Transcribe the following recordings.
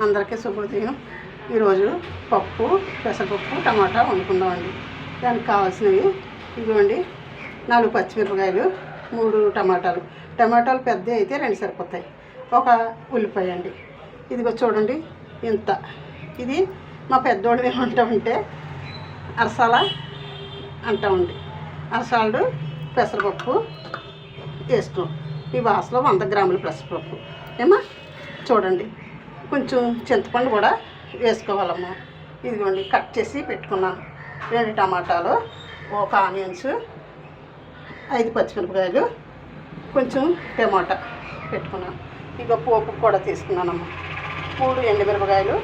అందరికీ శుభోదయం. ఈరోజు పప్పు పెసరపప్పు టమాటా వండుకుందామండి. దానికి కావాల్సినవి ఇదిగోండి నాలుగు పచ్చిమిరపకాయలు మూడు టమాటాలు. టమాటాలు పెద్ద అయితే రెండు సరిపోతాయి. ఒక ఉల్లిపాయ అండి. ఇదిగో చూడండి ఇంత. ఇది మా పెద్దోళ్ళు ఏమంటామంటే అరసాల అంటామండి. అరసాలు పెసరపప్పు వేసుకో. ఈ వాసలో వంద గ్రాముల పెసరపప్పు. ఏమా చూడండి. కొంచెం చింతపండు కూడా వేసుకోవాలమ్మా. ఇదిగోండి కట్ చేసి పెట్టుకున్నాను. రెండు టమాటాలు ఒక ఆనియన్స్ ఐదు పచ్చిమిరపకాయలు కొంచెం టమాటా పెట్టుకున్నాను. ఇక పోపు కూడా తీసుకున్నానమ్మా. మూడు ఎండుమిరపకాయలు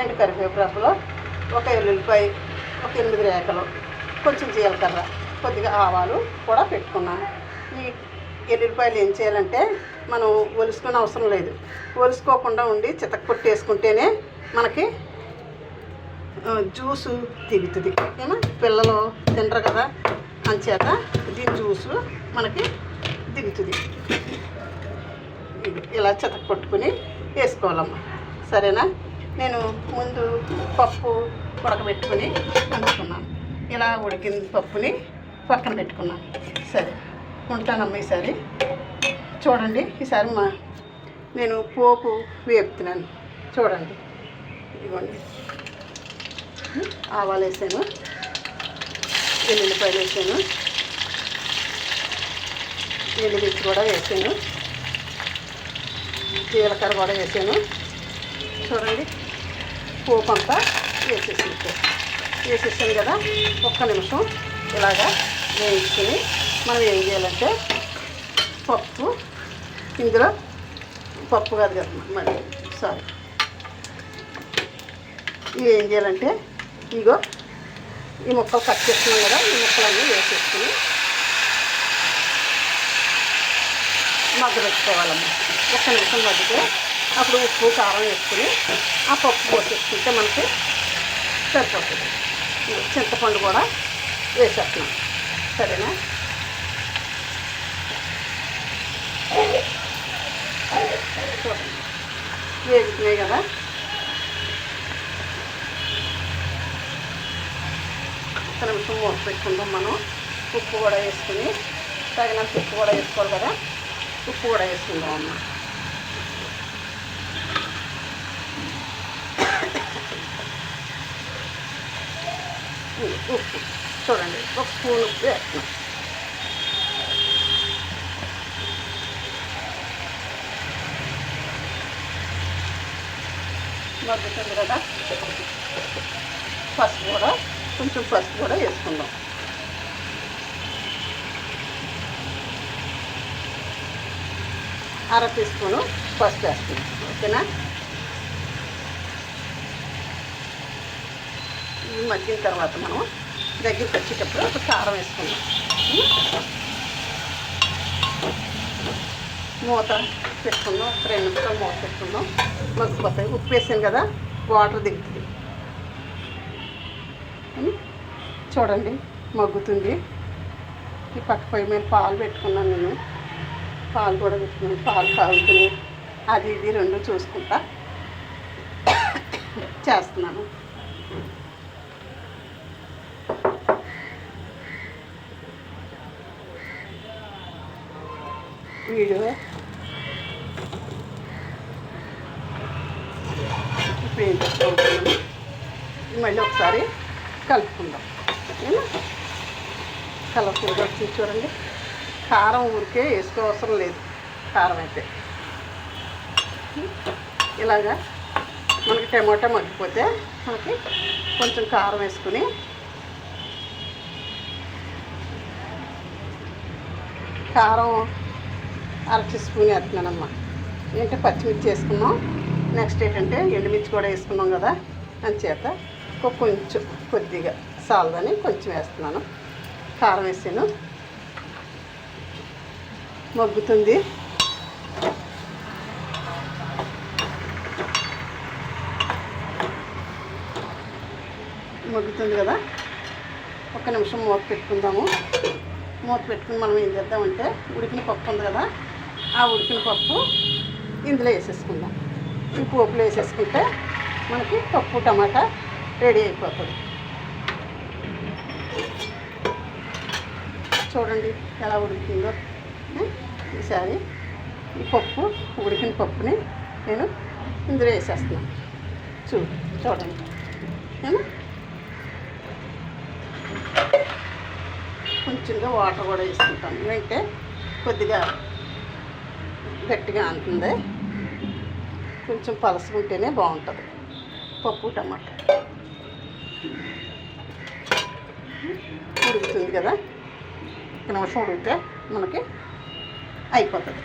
ఎండు కరివేపాకులు ఒక ఎల్లుల్లిపాయ ఒక ఎనిమిది రేఖలు కొంచెం జీలకర్ర కొద్దిగా ఆవాలు కూడా పెట్టుకున్నాను. ఈ ఎల్లుల్లిపాయలు ఏం చేయాలంటే మనం ఒలుసుకునే అవసరం లేదు. ఒలుసుకోకుండా ఉండి చితక కొట్టేసుకుంటేనే మనకి జ్యూసు దిగుతుంది ఏమో? పిల్లలు తినరు కదా అంచేత దీని జ్యూసు మనకి దిగుతుంది. ఇలా చితక కొట్టుకుని వేసుకోవాలమ్మా. సరేనా? నేను ముందు పప్పు ఉడకబెట్టుకుని అందుకున్నాను ఇలా ఉడికిన పప్పుని పక్కన పెట్టుకున్నాను. సరే. ఉంటానమ్మా ఈసారి. చూడండి ఈసారి మా నేను పోపు వేపుతున్నాను. చూడండి. ఇదిగోండి. ఆవాలు వేసాను. ఎల్లుల్లిపాయలు వేసాను. ఎండుమిర్చి కూడా వేసాను. జీలకర్ర కూడా వేసాను. చూడండి. పోపు అంతా వేసేసాను వేసేసాను కదా. ఒక్క నిమిషం ఇలాగా వేయించుకొని మనం ఏం చేయాలంటే పప్పు. ఇందులో పప్పు కాదు కదా మరి సారీ ఇవి ఏం చేయాలంటే ఇగో ఈ ముక్కలు కట్ చేస్తున్నాం కదా ఈ ముక్కలన్నీ వేసేసుకుని మగ్గ పెట్టుకోవాలమ్మా ఒక్క నిమిషం మగ్గితే అప్పుడు ఉప్పు కారం వేసుకుని ఆ పప్పు పోసేసుకుంటే మనకి సరిపోతుంది. చింతపండు కూడా వేసేస్తున్నాం. సరేనా చూడండి వేగుతున్నాయి కదా. ఒక్క నిమిషం మూత పెట్టుకుందాం మనం. ఉప్పు కూడా వేసుకుని తగినంత ఉప్పు కూడా వేసుకోవాలి కదా. ఉప్పు కూడా వేసుకుందాం అమ్మ. ఉప్పు. చూడండి ఒక స్పూన్ ఉప్పు వేస్తున్నాం. మగ్గుతుంది కదా. పసుపు కూడా కొంచెం పసుపు కూడా వేసుకుందాం. అర టీ స్పూను పసుపు వేస్తుంది ఓకేనా? ఇది మగ్గిన తర్వాత మనం దగ్గరికి వచ్చేటప్పుడు ఒక కారం వేసుకుందాం. మూత పెట్టుకుందాం ఒక రెండు నిమిషాలు మూత పెట్టుకుందాం మగ్గిపోతాయి. ఉప్పు వేసాను కదా వాటర్ దిగుతుంది. చూడండి మగ్గుతుంది. ఈ పక్క పొయ్యి మీద పాలు పెట్టుకున్నాను నేను. పాలు కూడా పెట్టుకున్నాను. పాలు కాగుతున్నాయి అది ఇది రెండు చూసుకుంటా చేస్తున్నాను. వీడియో ఇప్పుడు మళ్ళీ ఒకసారి కలుపుకుందాం కలర్ఫుల్గా వచ్చింది చూడండి కారం ఊరికే వేసుకోవసరం లేదు కారం అయితే ఇలాగా మనకి టమాటా మగ్గిపోతే మనకి కొంచెం కారం వేసుకుని కారం అర టీ స్పూన్ వేస్తున్నానమ్మా ఏంటంటే పచ్చిమిర్చి వేసుకున్నాం నెక్స్ట్ ఏంటంటే ఎండుమిర్చి కూడా వేసుకున్నాం కదా అంచేత ఒక కొంచెం కొద్దిగా సాల్దని కొంచెం వేస్తున్నాను. కారం వేసాను. మగ్గుతుంది. మగ్గుతుంది కదా. ఒక్క నిమిషం మూత పెట్టుకుందాము. మూత పెట్టుకుని మనం ఏం చేద్దామంటే ఉడికిన పప్పు ఉంది కదా ఆ ఉడికిన పప్పు ఇందులో వేసేసుకుందాం. ఈ పోపులు వేసేసుకుంటే మనకి పప్పు టమాటా రెడీ అయిపోతుంది. చూడండి ఎలా ఉడుకుతుందో ఈసారి ఈ పప్పు ఉడికిన పప్పుని నేను ఇందులో వేసేస్తున్నాను. చూ చూడండి. కొంచెంగా వాటర్ కూడా వేసుకుంటాను. ఎందుకంటే కొద్దిగా గట్టిగా అంటుంది. కొంచెం పలసుకుంటేనే బాగుంటుంది. పప్పు టమాటా. ఉడుకుతుంది కదా? ఒక నిమిషం ఉడికితే మనకి అయిపోతుంది.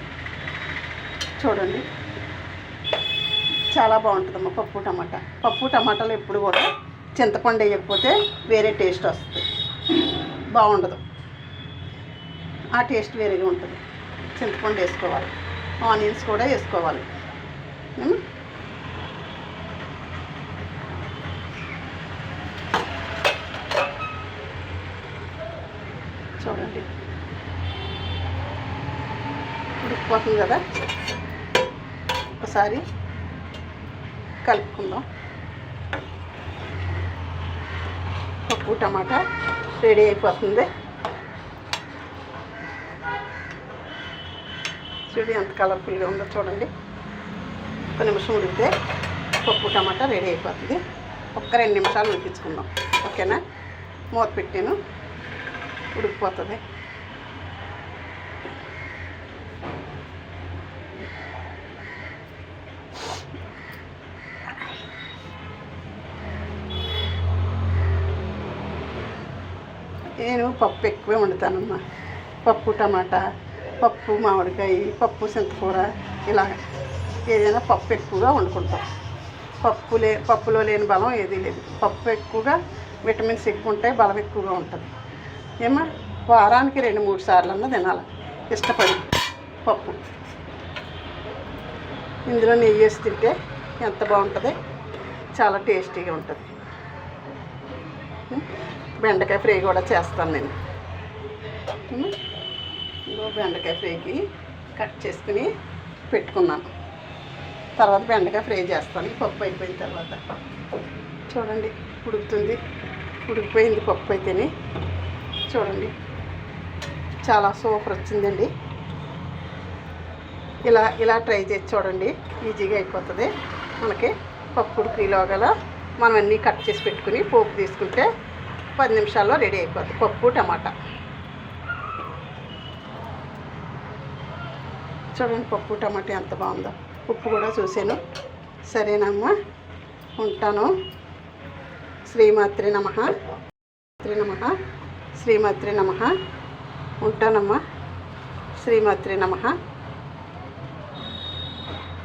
చూడండి. చాలా బాగుంటుందమ్మా పప్పు టమాటా. పప్పు టమాటాలు ఎప్పుడు కూడా చింతపండు వేయకపోతే వేరే టేస్ట్ వస్తుంది. బాగుండదు. ఆ టేస్ట్ వేరేగా ఉంటుంది. చింతపండు వేసుకోవాలి. ఆనియన్స్ కూడా వేసుకోవాలి. చూడండి. ఉడికిపోతుంది కదా? ఒకసారి కలుపుకుందాం. పప్పు టమాటా రెడీ అయిపోతుంది. చూడండి ఎంత కలర్ఫుల్గా ఉందో చూడండి. ఒక్క నిమిషం ఉడికితే పప్పు టమాటా రెడీ అయిపోతుంది. ఒక్క రెండు నిమిషాలు ఉడికించుకుందాం. ఓకేనా? మూత పెట్టాను. ఉడికిపోతుంది. నేను పప్పు ఎక్కువే వండుతానమ్మా. పప్పు టమాటా పప్పు మామిడికాయ పప్పు చింతకూర ఇలా ఏదైనా పప్పు ఎక్కువగా వండుకుంటాం. పప్పు లే పప్పులో లేని బలం ఏదీ లేదు. పప్పు ఎక్కువగా విటమిన్స్ ఎక్కువ ఉంటాయి బలం ఎక్కువగా ఉంటుంది. ఏమా వారానికి రెండు మూడు సార్లు అన్న తినాలి. ఇష్టపడి పప్పు. ఇందులో నెయ్యి వేసి తింటే ఎంత బాగుంటుంది? చాలా టేస్టీగా ఉంటుంది. బెండకాయ ఫ్రై కూడా చేస్తాను నేను. బెండకాయ ఫ్రైకి కట్ చేసుకుని పెట్టుకున్నాను. తర్వాత బెండకాయ ఫ్రై చేస్తాను. పప్పు అయిపోయిన తర్వాత. చూడండి ఉడుకుతుంది. ఉడికిపోయింది పప్పు అయితేనే. చూడండి చాలా సూపర్ వచ్చిందండి. ఇలా ఇలా ట్రై చేసి చూడండి. ఈజీగా అయిపోతుంది. మనకి పప్పు ఉడికిలోగల మనం అన్నీ కట్ చేసి పెట్టుకుని పోపు తీసుకుంటే పది నిమిషాల్లో రెడీ అయిపోతుంది పప్పు టమాటా. చూడండి పప్పు టమాటా ఎంత బాగుందో. ఉప్పు కూడా చూశాను. సరేనమ్మా ఉంటాను. శ్రీమాత్రి నమ. శ్రీ నమ. శ్రీమాత్రి నమ. ఉంటానమ్మా. శ్రీమాత్రి నమ.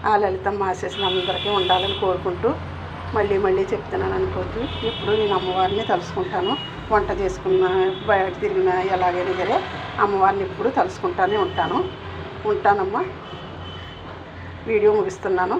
ఆ లలితమ్మ ఆశీస్సులు అందరికీ ఉండాలని కోరుకుంటూ మళ్ళీ మళ్ళీ చెప్తున్నాను అనుకోవద్దు. ఎప్పుడు నేను అమ్మవారిని తలుసుకుంటాను వంట చేసుకున్నా బయట తిరిగిన ఎలాగైనా సరే అమ్మవారిని ఎప్పుడు తలుసుకుంటానే ఉంటాను. ఉంటానమ్మా. వీడియో ముగిస్తున్నాను.